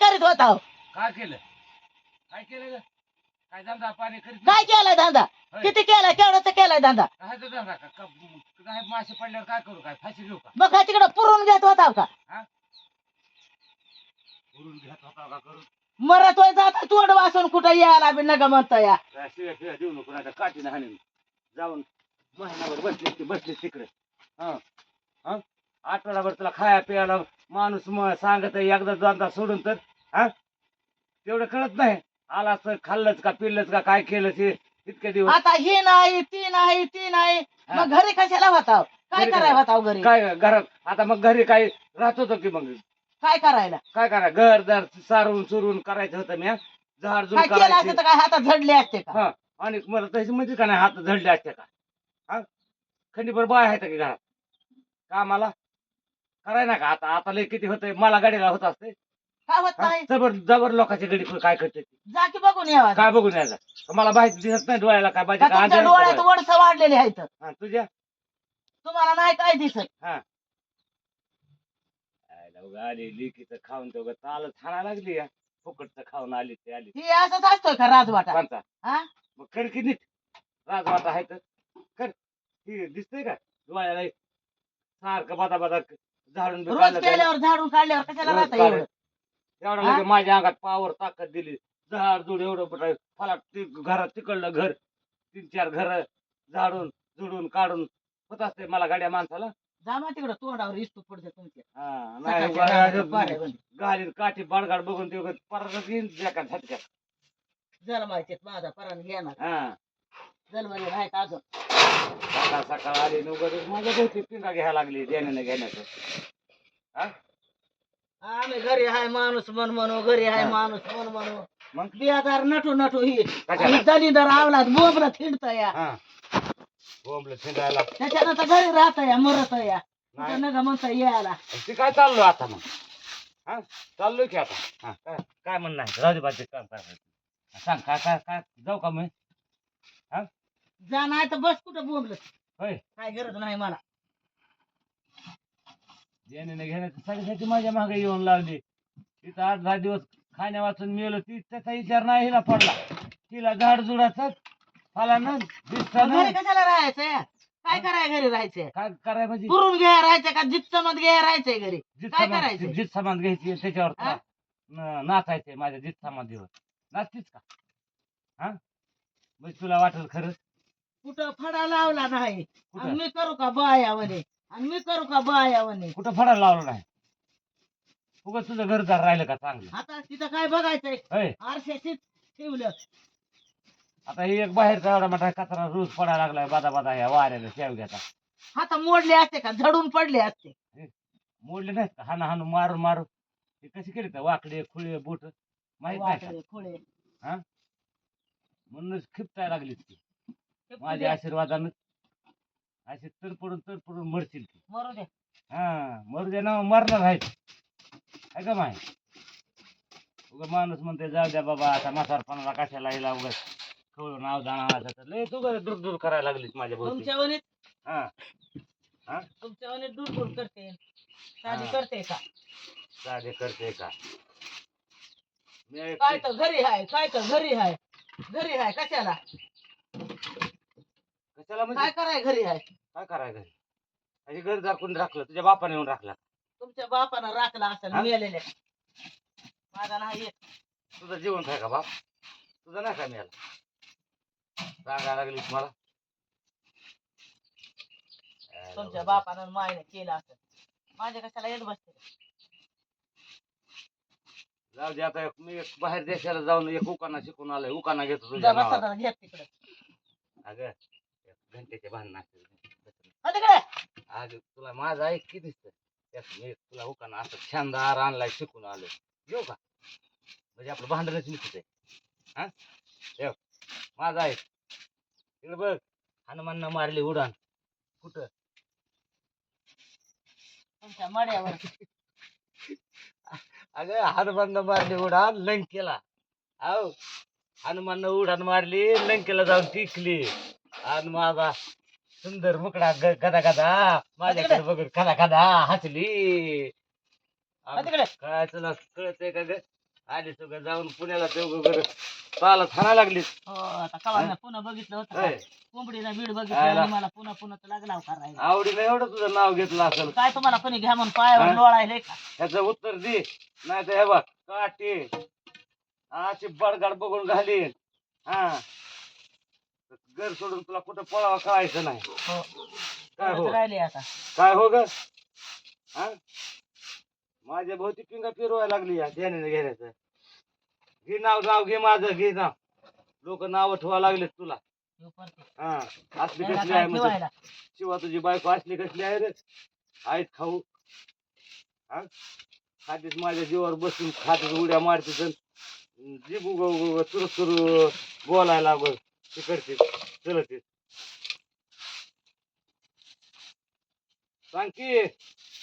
करीत होता. काय केलं? काय केलं ग? काय धंदा पाणी करीत काय केलाय धंदा. किती केलाय केवढाचा केलाय धंदा? का? का- मासे पडल्यावर काय करू? काय फाशी घेऊ का? मग तिकडे पुरून घेत होता का? उरून घेत होता का करून? जाता तोंड वासून कुठं यायला बी नका म्हणता या. काय शिव्या शिव्या देऊ नको नाही काठीनं हाणीन. जाऊन महिनाभर बसली ती बसली तिकडे. हा? हा? आठवडाभर तुला खाया प्यायला माणूस मग सांगत आहे, एकदा दोनदा सोडून तर हा? तेवढं कळत नाही. आला तर खाल्लंच का पिल्लंच का काय केलं ते? इतके दिवस. आता ही नाही ती नाही ती नाही. मग घरी कशाला होता काय घरी करायला होता घरी? काय घरात? आता मग घरी काय राहत होतो की मग? काय करायला? काय करा घर दर सारून चुरून करायचं होतं मी झाड झुड काय केलं असतं करायची तर काय हातात झडले असते का? हा. आणि मला तशी म्हणजे का नाही हात झडले असते का? हा? खंडीभर बाय आहेत की घरात? कामाला? कराय ना का? आता आता लय किती होतंय? मला गाडीला होत असते. काय होत हा? नाही? जबर जबर लोकांची गडी काय करते ती. जा की बघून यावा काय बघून यायचं? मला माहिती दिसत नाही डोळ्याला काय का पाहिजे तुमच्या डोळ्यात वडस वाढलेले आहेत हा तुझ्या? तुम्हाला नाही काय दिसत? आयला उगा आली खाऊन तो ताल छाना लागली या. फुकटचं खाऊन आली ते आली. ही असंच असतोय का राजवाटा? कोणता? हा? मग कर की नीट. राजवाटा आहे तर कर. ही दिसतंय का? डोळ्याला सारखं बादा बादा झाडून बी रोज काढलं त्याने. केल्यावर झाडून काढल्यावर कशाला रोज राहता. एवढं एवढं हा? लगे माझ्या अंगात पावर ताकद दिली झाड जुड एवढं मोठं फला घरात तिकडलं घर तीन चार घर झाडून झुडून काढून होत असते मला गाड्या माणसाला जा मग तिकडं तोंडावर इस्तू पडते तुमच्या हा, नाही सकाळच्या. गाडीत काठी बाडगाड बघून ते परत येईन झटक्यात माहिती माझा परान घेणार हा नाही का अजून. सकाळ सकाळ आली नव्हतं माझ्या भोवती पिंगा घ्यायला लागली देण्याने घेण्याचं. हा? आम्ही घरी आहे माणूस मन म्हणू घरी आहे हा. माणूस मन म्हणू. मग? बियादार नटू नटू ही. कशाला? आणि दलिंदर आवलात बोबला थिंडत या. हा. बोंबलं थिंडायला. त्याच्यानंतर घरी राहत या मरत या. नाही. कुठं नका म्हणता यायला. ते काय चाललो आता मग? हा? चाललोय की आता. हा. काय काय म्हणणं आहे? राहू दे बाजू काम काय करायचं. सांग काय काय काय? जाऊ का मी जा नाही तर बस कुठं बोंबल होय. काय गरज नाही मला. देण्याने घेण्याची साडेसाठी माझ्या मागे येऊन लावली तिथं आठ दहा दिवस खाण्या वाचून मिळलं ती त्याचा विचार नाही हिला पडला. तिला झाड जुडाचं फलानं दिसताना घरी कशाला राहायचंय? काय कराय घरी राहायचंय? काय कराय म्हणजे? पुरून घ्या राहायचंय का? जित समज घ्या राहायचंय घरी. जित काय समान- करायचंय? जित समान घ्यायची त्याच्यावर हा? तुला न- नाचायचंय माझ्या जित समाधीवर नाचतीस का? हा? म्हणजे तुला वाटेल खरं? कुठं फडा लावला नाही. आणि मी करू का बायावने आणि मी करू का बायावने कुठं फडायला लावलं नाही? उगाच तुझं घरदार राहिलं का चांगलं? आता तिथं काय बघायचंय? होय. आरशाशीच ठेवलं. आता ही एक बाहेरचा एवढा मोठा कचरा रोज पडायला लागलाय बादा बादा ह्या वाऱ्याला शेव घ्याचा आता मोडले असते का? झडून पडले असते. मोडले नाहीत का? हाना हाणू मारून मारून. हे कशी केली तर? वाकडे खुळे बोट? माहीत नाही का? खुळे. म्हणूनच खिपटायला लागली ते. माझ्या आशीर्वादानं. अशी तडपडून तडपडून मरशील ती. मरू दे. हा मरू दे ना मरणार आहे का माय? उगा माणूस म्हणते जाऊ द्या बाबा आता म्हातारपणाला कशाला हिला उगाच कळून नाव जाणार तर. लय तू दूर दूर करायला लागलीस माझ्या भोवती. तुमच्या वनीत हा. तुमच्या वनीत दूर दूर करते. साधी हा. करते का? साधे करते का? मी काय तर घरी आहे काय तर घरी आहे घरी आहे कशाला? कशाला म्हणजे काय कराय घरी आहे काय करायचं अशी घर दाखवून राखलं तुझ्या बापाने येऊन राखला. तुमच्या बापानं राखला असेल हा? मेलेल्या. माझा नाही येत. तुझं जीवन आहे का बाप? तुझं नाही का मिळाला सांगायला लागलीस मला. तुमच्या बापानं मायने केलं असेल. माझ्या कशाला येत बसते? जाऊ दे आता एक- मी एक बाहेर देशाला जाऊन एक उकाना शिकून आलोय. उकाना घेतो तुझ्या घेत तिकडे. अगं एक घंटेचे भांडण असते हो तिकडे. आज तुला माझं ऐक किती दिसतं त्यात मी तुला उकाना असं शानदार आणलाय शिकून आलोय. घेऊ का? म्हणजे आपलं भांडणच मिटत आहे. हा? माझं ऐक. इकडे बघ. हनुमाननं मारली उडान. कुठं? तुमच्या मड्यावर. अगं हनुमाननं मारली उडान लंकेला. आहो हनुमाननं उडान मारली लंकेला जाऊन टिकली. आणि माझा सुंदर मुकडा गदा गदा. माझ्याकडे. बघून कदा कदा हसली. काय तुला कळतंय का ग? आली तुका जाऊन पुण्याला ते उगं चालत खाना लागली हो आता कवा मी पुन्हा बघितलं होतं? कोंबडीला बीड बघितलं मला पुन्हा पुन्हा तर लागला हो करायला आवडीनं एवढं तुझं नाव घेतलं असेल. काय तुम्हाला कोणी घ्या म्हणून पायावर? लोळायले का? ह्याचं उत्तर दे. नाही तर हे बघ काटे अशी बडगाड बघून घाली हा? घर सोडून तुला कुठं पळावा कळायचं नाही. हो. काय हो? राहिले आता. काय हो ग? हा? माझ्या भोवती पिंगा फिरवायला लागली या ध्यानाने घेण्याचं. घे नाव नाव घे माझं घे नाव. लोक नाव ठेवा लागलेत तुला. हा असली कसली आहे म्हणजे? शिवा तुझी बायको असली कसली आहे रे? आहेत खाऊ. हा? खातीच माझ्या जीवावर बसून खातीच उड्या मारतीच जीभ उग उग सुरू सुरू बोलायला लागल. ते करते चलत सांग की.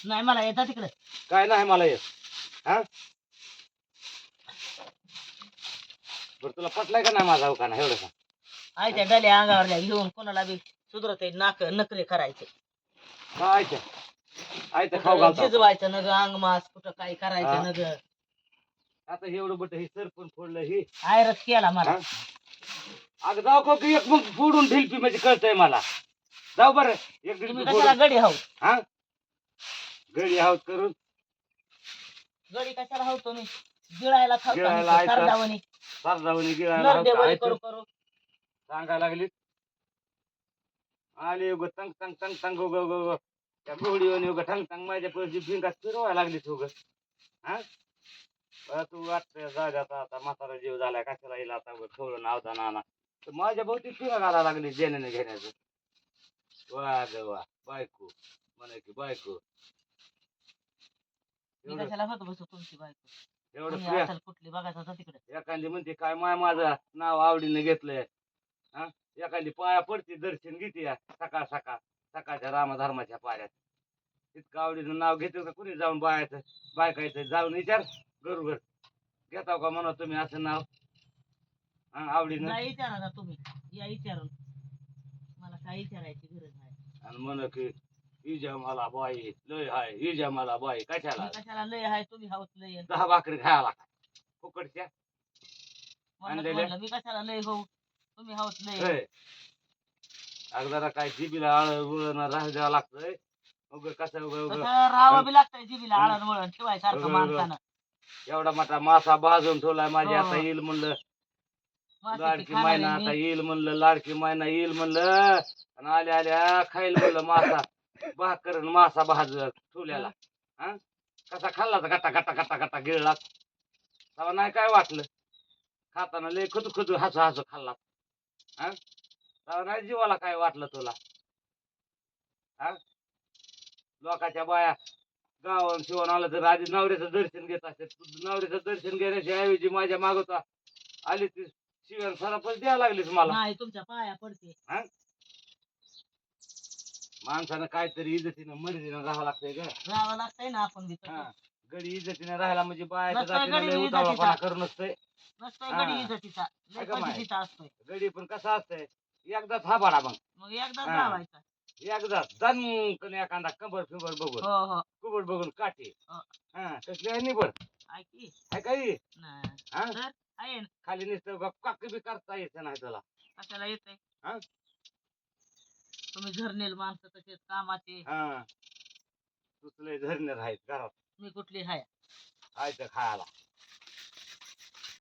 नाही मला येतात तिकडे. काय नाही मला येत. हा? बरं तुला पटलाय का नाही माझा उखाणा? एवढं सांग. त्या डल्या अंगावरल्या घेऊन कोणाला बी सुधरत नाक नकरे करायचे. काय ते आय तर खाऊ घालतो शिजवायचं नग अंग मास कुठं काय. करायचं नग. आता एवढं बट हे सरपण फोडलं हे. आयरच केला मला? अगं जाऊ का की एक मग फोडून ढिलपी म्हणजे कळतंय मला. जाऊ बरं एक तुम्ही ढिलपी कशाला फोडून गडी हाव हा? करून. गडी कशाला हाव तुम्ही? गिळायला गिळायला सारदावणी? गिळायला. करू सांगायला लागली आले उग तंग तंग तंग तंग उग उग उग. त्या गोडीवर उग ठंग तंग माझ्या पैसे भिंगात फिरवायला लागली तू ग हा? बरं तू वाटतं जागा आता आता म्हातारा जीव झालाय. कशाला येईल आता? उगा खवळून आवता नाना. तर माझ्या भोवती फिरा घालायला लागली जेण्याने घेण्याचं. वा ग वा बायको. म्हणे की बायको. मी एवढं कशाला होत बसू तुमची बायको? एवढं तुम्ही प्रिया असाल कुठली बघायचं होतं तिकडे? एखादी म्हणते काय माय माझं नाव आवडीने घेतलंय. हा? एखादी पाया पडते दर्शन घेते या सकाळ सकाळ सकाळच्या रामधर्माच्या पाऱ्यात. इतकं आवडीनं नाव घेते का कुणी जाऊन बायाचं बायकायचं जाऊन विचार घरोघर घेताव का म्हणा तुम्ही असं नाव? आवडीनं. नाही विचारा ना तुम्ही. या विचारून. मला काय विचारायची गरज नाही. आणि म्हण की हिजा मला बाई लय हाय. हिजा मला बाई. कशाला? मी कशाला लय आहे तुम्ही हाऊस लय आहे. दहा भाकरी खायला फुकटच्या? म्हणलं, मी कशाला लय हो तुम्ही हाऊस लय आहे. होय. अगदारा काय जिबीला आळ वळण राहू द्यावं लागतंय. उग कसं उग राहावं बी लागतंय जिबीला हं. आळण वळण ठेवायसारखं बरोबर, माणसानं. एवढा मोठा मासा भाजून ठेवलाय माझी हो. आता येईल म्हणलं. लाडकी मायना आता. येईल म्हणलं लाडकी मायना येईल म्हणलं. आणि आल्या आल्या खाईल म्हणलं मासा. भाकर आणि मासा भाज ठेवल्याला हा? कसा खाल्ला तर गटा गटा गटा गटा गिळला. तेव्हा नाही काय वाटलं. खाताना लय खदू खदू हसू हसू खाल्ला. हा? तेव्हा नाही जीवाला काय वाटलं तुला. हा? लोकाच्या बाया गावात शिवण आलं तर आधी नवऱ्याचं दर्शन घेत असते. तू नवऱ्याचं दर्शन घेण्याच्या ऐवजी माझ्या मागवता आली ती शिवण सरापच द्यायला लागलीस मला. नाही तुमच्या पाया पडते. माणसानं काहीतरी इज्जतीनं मर्जीनं राहावं लागतंय ग. राहावं लागतंय ना आपण बी तसं. हा गडी इज्जतीनं राहायला म्हणजे बायाच्या नसतंय जातीनं गडी लय इज्जतीचा. उतावळापणा करून नसतंय. नसतोय हा. गडी इज्जतीचा? लय आहे का माय? पद्धतीचा असतोय. गडी पण कसा असतंय? एकदाच हा बाडा मग. मग एकदा हा. लावायचा दणकन एखादा कंबर फिंबर बघून हो हो. कुबड बघून काठी हा. हा कसली आहे निबड ऐकी आहे काही नाही. हा? तर? आहे ना. खाली नुसतं काक बी करता येत नाही तुला कशाला येते हा? तुम्ही झरनेल माणसं तसेच कामाचे. हा. तुझले धरणे आहेत घरात. मी कुठली हाय? खायचं खायला.